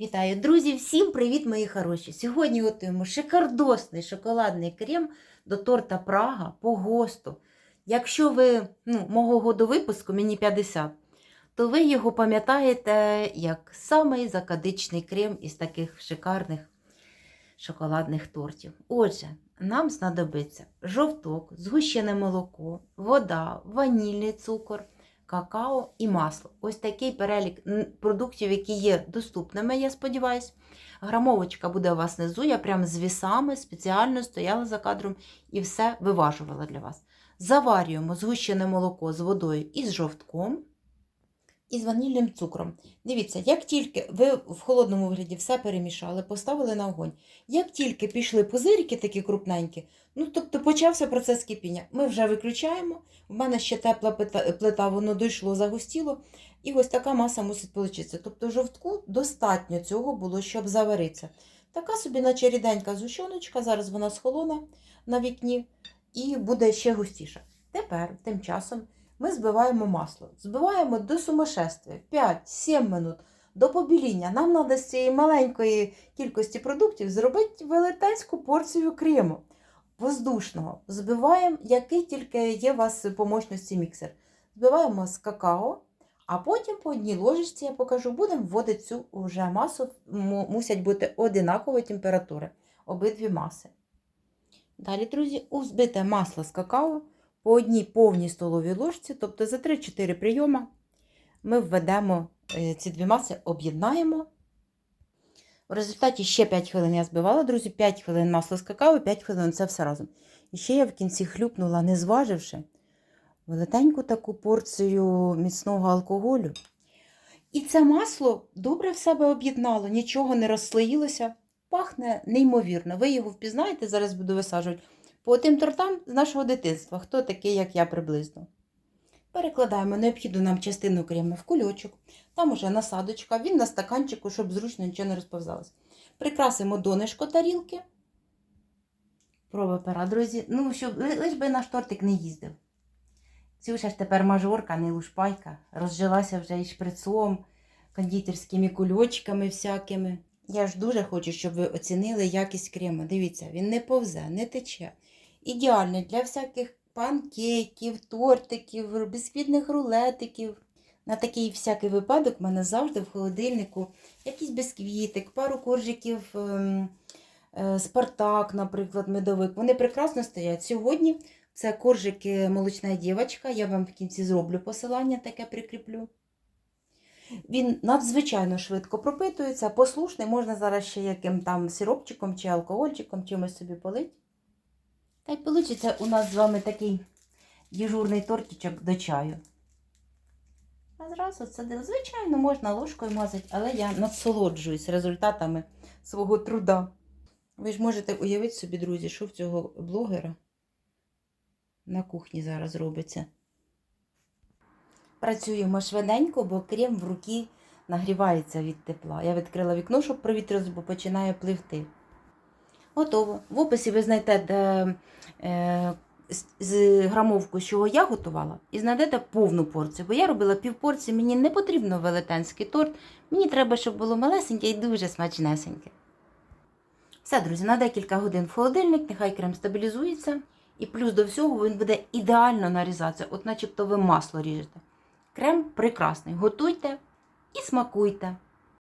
Вітаю, друзі! Всім привіт, мої хороші! Сьогодні готуємо шикардосний шоколадний крем до торта Прага по ГОСТу. Якщо ви ну, мого году випуску, мені 50, то ви його пам'ятаєте як самий закадичний крем із таких шикарних шоколадних тортів. Отже, нам знадобиться жовток, згущене молоко, вода, ванільний цукор какао і масло. Ось такий перелік продуктів, які є доступними, я сподіваюся. Грамовочка буде у вас внизу. Я прям з вісами спеціально стояла за кадром і все виважувала для вас. Заварюємо згущене молоко з водою і з жовтком. І з ванільним цукром. Дивіться, як тільки ви в холодному вигляді все перемішали, поставили на огонь. Як тільки пішли пузирики такі крупненькі, ну тобто почався процес кипіння, ми вже виключаємо. У мене ще тепла плита, воно дійшло, загустіло. І ось така маса мусить получитися. Тобто жовтку достатньо цього було, щоб заваритися. Така собі, наче ріденька зущоночка, зараз вона схолона на вікні і буде ще густіша. Тепер, тим часом, ми збиваємо масло. Збиваємо до сумасшествия 5-7 минут до побіління. Нам треба з цієї маленької кількості продуктів зробити велетенську порцію крему воздушного. Збиваємо, який тільки є у вас по мощності міксер. Збиваємо з какао, а потім по одній ложечці, я покажу, будемо вводити цю вже масу. Мусять бути одинакової температури. Обидві маси. Далі, друзі, у взбите масло з какао по одній повній столовій ложці, тобто за 3-4 прийома, ми введемо е, ці дві маси, об'єднаємо. В результаті ще 5 хвилин я збивала, друзі, 5 хвилин масло з какао, 5 хвилин це все разом. І ще я в кінці хлюпнула, не зваживши, велетеньку таку порцію міцного алкоголю. І це масло добре в себе об'єднало, нічого не розслоїлося, пахне неймовірно. Ви його впізнаєте, зараз буду висаджувати по тим тортам з нашого дитинства, хто такий, як я приблизно. Перекладаємо необхідну нам частину крему в кульочок. Там уже насадочка, він на стаканчику, щоб зручно нічого не розповзалось. Прикрасимо донишко тарілки. Проба пера, друзі. Ну, щоб лиш би наш тортик не їздив. Цюша ж тепер мажорка, не лушпайка. Розжилася вже і шприцом, кондитерськими кульочками всякими. Я ж дуже хочу, щоб ви оцінили якість крему. Дивіться, він не повзе, не тече. Ідеальний для всяких панкейків, тортиків, бісквітних рулетиків. На такий всякий випадок в мене завжди в холодильнику якийсь бісквітик, пару коржиків ем, е, Спартак, наприклад, медовик. Вони прекрасно стоять. Сьогодні це коржики молочна дівчинка. Я вам в кінці зроблю посилання, таке прикріплю. Він надзвичайно швидко пропитується, послушний, можна зараз ще яким там сиропчиком чи алкогольчиком чимось собі полить. Та й вийде у нас з вами такий діжурний тортичок до чаю. А зразу це звичайно можна ложкою мазати, але я насолоджуюсь результатами свого труда. Ви ж можете уявити собі, друзі, що в цього блогера на кухні зараз робиться. Працюємо швиденько, бо крем в руки нагрівається від тепла. Я відкрила вікно, щоб провітрилось, бо починає пливти. Готово. В описі ви знайдете е, з- грамовку, чого я готувала, і знайдете повну порцію. Бо я робила півпорції, мені не потрібно велетенський торт. Мені треба, щоб було малесеньке і дуже смачнесеньке. Все, друзі, на декілька годин в холодильник, нехай крем стабілізується. І плюс до всього він буде ідеально нарізатися, от начебто ви масло ріжете. Крем прекрасний. Готуйте і смакуйте.